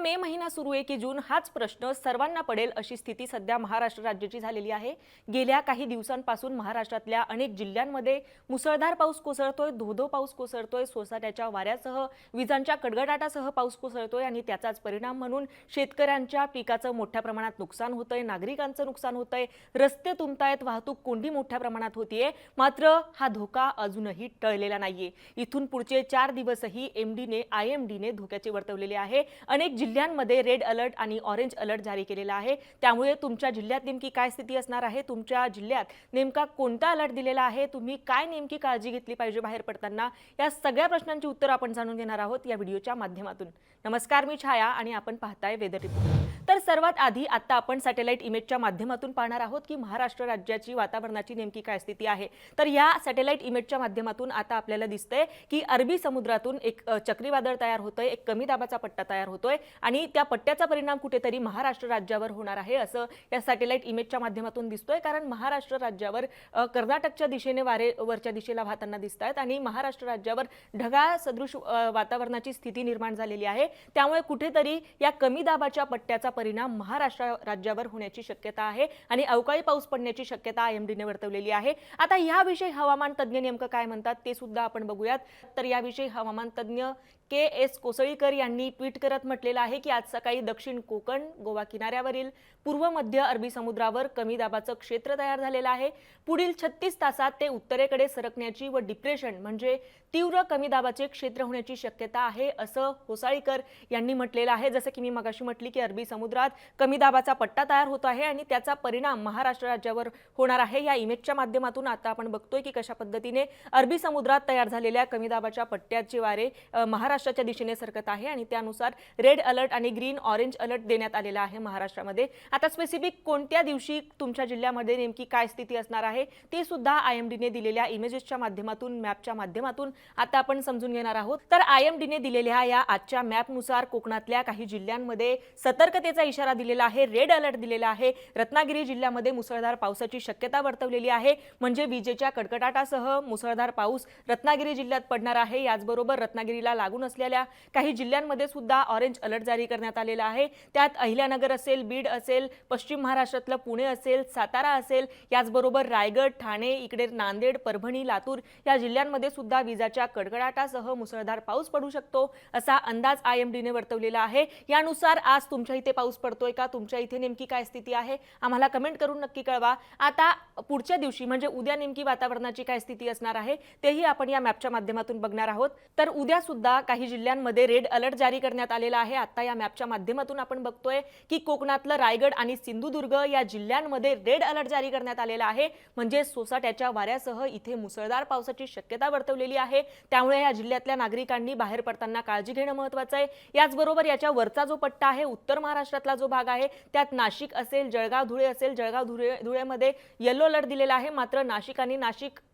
मे महिना सुरू आहे की जून हाच प्रश्न सर्वांना पडेल अशी स्थिती सध्या महाराष्ट्र राज्याची झालेली आहे. गेल्या काही दिवसांपासून महाराष्ट्रातल्या अनेक जिल्ह्यांमध्ये मुसळधार पाऊस कोसळतोय धोधो पाऊस कोसळतोय सोसाट्याच्या वाऱ्यासह विजांच्या कडगडाटासह पाऊस कोसळतोय आणि त्याचाच परिणाम म्हणून शेतकऱ्यांच्या पिकाचं मोठ्या प्रमाणात नुकसान होतंय नागरिकांचं नुकसान होतंय रस्ते तुंबतायत वाहतूक कोंडी मोठ्या प्रमाणात होतीये. मात्र हा धोका अजूनही टळलेला नाहीये. इथून पुढचे चार दिवसही एमडीने आय एम डीने धोक्याचे वर्तवलेले आहे. अनेक जिल्ह्यांमध्ये रेड अलर्ट आणि ऑरेंज अलर्ट जारी केलेला आहे. त्यामुळे तुमच्या जिल्ह्यात नेमकी काय स्थिती असणार आहे? तुमच्या जिल्ह्यात नेमका कोणता अलर्ट दिलेला आहे? तुम्ही काय नेमकी काळजी घेतली पाहिजे बाहेर पडताना? या सगळ्या प्रश्नांची उत्तर आपण जाणून घेणार आहोत या व्हिडिओच्या माध्यमातून. नमस्कार मी छाया आणि आपण पाहताय वेदर रिपोर्ट. तर सर्वात आधी आता आपण सॅटेलाइट इमेजच्या माध्यमातून पाहणार आहोत की महाराष्ट्र राज्याची वातावरणाची नेमकी काय स्थिती आहे. तर या सॅटेलाइट इमेजच्या माध्यमातून आता आपल्याला दिसतंय की अरबी समुद्रातून एक चक्रीवादळ तयार होतोय एक कमी दाबाचा पट्टा तयार होतोय आणि त्या पट्ट्याचा परिणाम कुठेतरी महाराष्ट्र राज्यावर होणार आहे असं या सॅटेलाइट इमेजच्या माध्यमातून दिसतोय. कारण महाराष्ट्र राज्यावर कर्नाटकच्या दिशेने वारे वरच्या दिशेला वाहताना दिसत आहेत आणि महाराष्ट्र राज्यावर ढगाळ सदृश वातावरणाची स्थिती निर्माण झालेली आहे. त्यामुळे कुठेतरी या कमी दाबाच्या पट्ट्याचा परिणाम महाराष्ट्र राज्यावर होण्याची शक्यता आहे आणि अवकाळी पाऊस पडण्याची शक्यता आय एम डीने वर्तवलेली आहे. आता याविषयी हवामान तज्ज्ञ नेमकं काय म्हणतात ते सुद्धा आपण बघूयात. तर याविषयी हवामान तज्ज्ञ के एस कोसळीकर यांनी ट्विट करत म्हटलेलं आहे की आज सकाळी दक्षिण कोकण गोवा किनाऱ्यावरील पूर्व मध्य अरबी समुद्रावर कमी दाबाचं क्षेत्र तयार झालेलं आहे. पुढील छत्तीस तासात ते उत्तरेकडे सरकण्याची व डिप्रेशन म्हणजे तीव्र कमी दाबाचे क्षेत्र होण्याची शक्यता आहे असं होसाळीकर यांनी म्हटलेलं आहे. जसं की मी मगाशी म्हटली की अरबी समुद्रात कमी दाबाचा पट्टा तयार होत आहे आणि त्याचा परिणाम महाराष्ट्र राज्यावर होणार आहे. या इमेजच्या माध्यमातून आता आपण बघतोय की कशा पद्धतीने अरबी समुद्रात तयार झालेल्या कमी दाबाच्या पट्ट्याचे वारे महाराष्ट्र महाराष्ट्राच्या दिशेने सरकत आहे आणि त्यानुसार रेड अलर्ट आणि ग्रीन ऑरेंज अलर्ट देण्यात आलेला आहे महाराष्ट्रामध्ये. आता स्पेसिफिक कोणत्या दिवशी तुमच्या जिल्ह्यामध्ये नेमकी काय स्थिती असणार आहे ते सुद्धा आय एम डीने दिलेल्या इमेजेसच्या माध्यमातून मॅपच्या माध्यमातून आता आपण समजून घेणार आहोत. तर आय एम डीने दिलेल्या या आजच्या मॅपनुसार कोकणातल्या काही जिल्ह्यांमध्ये सतर्कतेचा इशारा दिलेला आहे रेड अलर्ट दिलेला आहे. रत्नागिरी जिल्ह्यामध्ये मुसळधार पावसाची शक्यता वर्तवलेली आहे. म्हणजे विजेच्या कडकडाटासह मुसळधार पाऊस रत्नागिरी जिल्ह्यात पडणार आहे. याचबरोबर रत्नागिरीला लागून असलेल्या काही जिल्ह्यांमध्ये सुद्धा ऑरेंज अलर्ट जारी करण्यात आलेला आहे. त्यात अहिल्यानगर असेल बीड असेल पश्चिम महाराष्ट्रातलं पुणे असेल सातारा असेल याचबरोबर रायगड ठाणे इकडे नांदेड परभणी लातूर या जिल्ह्यांमध्ये सुद्धा विजाच्या कडकडाटासह मुसळधार पाऊस पडू शकतो असा अंदाज आय एम डीने वर्तवलेला आहे. यानुसार आज तुमच्या इथे पाऊस पडतोय का? तुमच्या इथे नेमकी काय स्थिती आहे? आम्हाला कमेंट करून नक्की कळवा. आता पुढच्या दिवशी म्हणजे उद्या नेमकी वातावरणाची काय स्थिती असणार आहे तेही आपण या मॅपच्या माध्यमातून बघणार आहोत. तर उद्या सुद्धा काही जिल्ह्यांमध्ये रेड अलर्ट जारी करण्यात आलेला आहे. आता या मॅपच्या माध्यमातून आपण बघतोय की कोकणातलं रायगड आणि सिंधुदुर्ग या जिल्ह्यांमध्ये रेड अलर्ट जारी करण्यात आलेला आहे. म्हणजे सोसाट्याच्या वाऱ्यासह इथे मुसळधार पावसाची शक्यता वर्तवलेली आहे. त्यामुळे या जिल्ह्यातल्या नागरिकांनी बाहेर पडताना काळजी घेणं महत्वाचं आहे. याचबरोबर याच्या वरचा जो पट्टा आहे उत्तर महाराष्ट्रातला जो भाग आहे त्यात नाशिक असेल जळगाव धुळे असेल जळगाव धुळे धुळेमध्ये येलो अलर्ट दिलेला आहे. मात्र नाशिक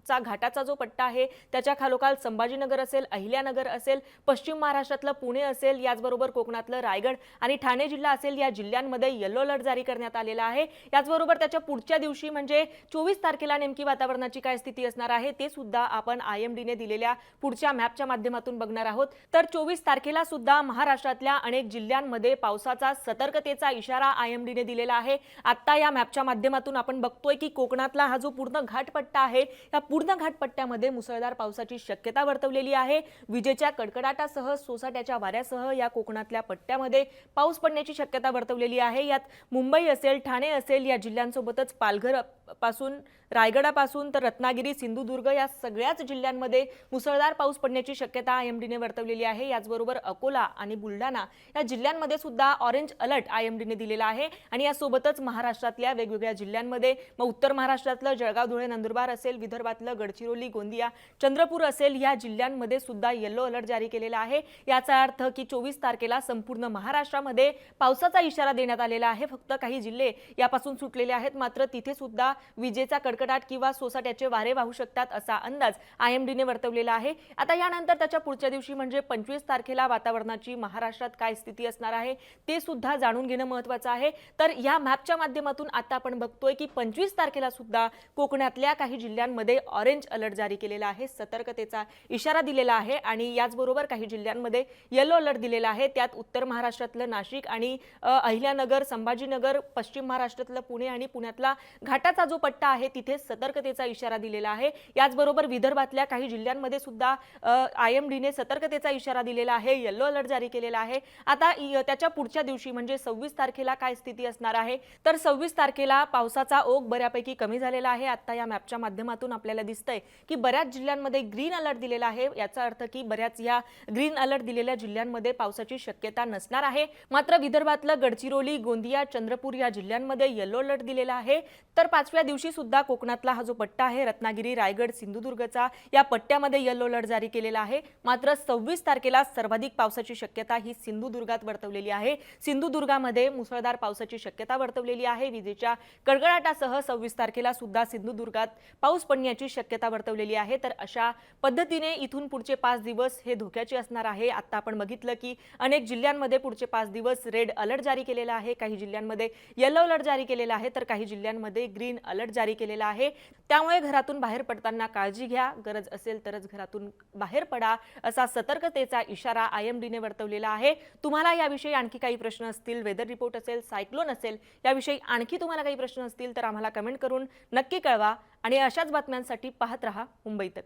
चा घाटाचा जो पट्टा आहे त्याच्या खालोखाल संभाजीनगर असेल अहिल्यानगर असेल पश्चिम महाराष्ट्रातलं पुणे असेल याचबरोबर कोकणातलं रायगड आणि ठाणे जिल्हा असेल या जिल्ह्यांमध्ये येलो अलर्ट जारी करण्यात आलेला आहे. याचबरोबर त्याच्या पुढच्या दिवशी म्हणजे चोवीस तारखेला नेमकी वातावरणाची काय स्थिती असणार आहे ते सुद्धा आपण आय एम डीने दिलेल्या पुढच्या मॅपच्या माध्यमातून बघणार आहोत. तर चोवीस तारखेला सुद्धा महाराष्ट्रातल्या अनेक जिल्ह्यांमध्ये पावसाचा सतर्कतेचा इशारा आय एम डीने दिलेला आहे. आता या मॅपच्या माध्यमातून आपण बघतोय की कोकणातला हा जो पूर्ण घाटपट्टा आहे या पूर्ण घाटपट्ट्यामध्ये मुसळधार पावसाची शक्यता वर्तवलेली आहे. विजेच्या कडकडाटासह सोसाट्याच्या वाऱ्यासह या कोकणातल्या पट्ट्यामध्ये पाऊस पडण्याची शक्यता वर्तवलेली आहे. यात मुंबई असेल ठाणे असेल या जिल्ह्यांसोबतच पालघरपासून रायगडापासून तर रत्नागिरी सिंधुदुर्ग या सगळ्याच जिल्ह्यांमध्ये मुसळधार पाऊस पडण्याची शक्यता आय एम डीने वर्तवलेली आहे. याचबरोबर अकोला आणि बुलढाणा या जिल्ह्यांमध्ये सुद्धा ऑरेंज अलर्ट आय एम डीने दिलेला आहे आणि यासोबतच महाराष्ट्रातल्या वेगवेगळ्या जिल्ह्यांमध्ये मग उत्तर महाराष्ट्रातलं जळगाव धुळे नंदुरबार असेल विदर्भातलं गडचिरोली गोंदिया चंद्रपूर असेल या जिल्ह्यांमध्ये सुद्धा येलो अलर्ट जारी केलेला आहे. याचा अर्थ की चोवीस तारखेला संपूर्ण महाराष्ट्रामध्ये पावसाचा इशारा देण्यात आलेला आहे. फक्त काही जिल्हे यापासून सुटलेले आहेत. मात्र तिथे सुद्धा विजेचा कडकडाट किंवा सोसाट्याचे वारे वाहू शकतात असा अंदाज आय एम डीने वर्तवलेला आहे. आता यानंतर त्याच्या पुढच्या दिवशी म्हणजे पंचवीस तारखेला वातावरणाची महाराष्ट्रात काय स्थिती असणार आहे ते सुद्धा जाणून घेणं महत्वाचं आहे. तर या मॅपच्या माध्यमातून आता आपण बघतोय की पंचवीस तारखेला सुद्धा कोकणातल्या काही जिल्ह्यांमध्ये ऑरेंज अलर्ट जारी केलेला आहे सतर्कतेचा इशारा दिलेला आहे आणि याचबरोबर काही जिल्ह्यांमध्ये येलो अलर्ट दिलेला आहे. त्यात उत्तर महाराष्ट्रातलं नाशिक आणि अहिल्यानगर संभाजीनगर पश्चिम महाराष्ट्रातलं पुणे आणि पुण्यातला घाटाचा जो पट्टा आहे तिथे सतर्कतेचा इशारा दिलेला आहे. याचबरोबर विदर्भातल्या काही जिल्ह्यांमध्ये सुद्धा आय एम डीने सतर्कतेचा इशारा दिलेला आहे येल्लो अलर्ट जारी केलेला आहे. आता त्याच्या पुढच्या दिवशी म्हणजे सव्वीस तारखेला काय स्थिती असणार आहे? तर सव्वीस तारखेला पावसाचा ओघ बऱ्यापैकी कमी झालेला आहे. आता या मॅपच्या माध्यमातून आपल्याला दिसतंय की बऱ्याच जिल्ह्यांमध्ये ग्रीन अलर्ट दिलेला आहे. याचा अर्थ की बऱ्याच या ग्रीन अलर्ट दिलेल्या जिल्ह्यांमध्ये पावसाची शक्यता नसणार आहे. मात्र विदर्भातलं गडचिरोली गोंदिया चंद्रपूर या जिल्ह्यांमध्ये येलो अलर्ट दिलेला आहे. तर पाचव्या दिवशी सुद्धा कोकणातला हा जो पट्टा आहे रत्नागिरी रायगड सिंधुदुर्गचा या पट्ट्यामध्ये येलो अलर्ट जारी केलेला आहे. मात्र सव्वीस तारखेला सर्वाधिक पावसाची शक्यता ही सिंधुदुर्गात वर्तवलेली आहे. सिंधुदुर्गामध्ये मुसळधार पावसाची शक्यता वर्तवलेली आहे. विजेच्या कडकडाटासह सव्वीस तारखेला सुद्धा सिंधुदुर्गात पाऊस पडण्याची शक्यता वर्तवलेली आहे. तर अशा पद्धतीने इथून पुढचे पाच दिवस हे धोक्याचे असणार आहे. आत्ता आपण बघितलं की अनेक जिल्ह्यांमध्ये पुढचे पाच दिवस रेड अलर्ट जारी केलेला आहे. काही जिल्ह्यांमध्ये येलो अलर्ट जारी केलेला आहे तर काही जिल्ह्यांमध्ये ग्रीन अलर्ट जारी केलेला आहे. त्यामुळे घरातून बाहेर पडताना काळजी घ्या. गरज असेल तरच घरातून बाहेर पडा. असा सतर्कतेचा इशारा आय एम डीने वर्तवलेला आहे. तुम्हाला याविषयी आणखी काही प्रश्न असतील वेदर रिपोर्ट असेल सायक्लोन असेल याविषयी आणखी तुम्हाला काही प्रश्न असतील तर आम्हाला कमेंट करून नक्की कळवा. आणि अशाच बातम्यांसाठी पाहत रहा मुंबईत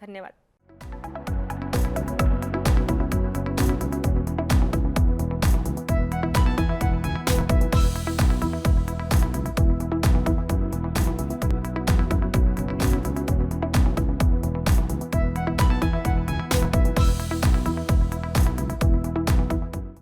धन्यवाद.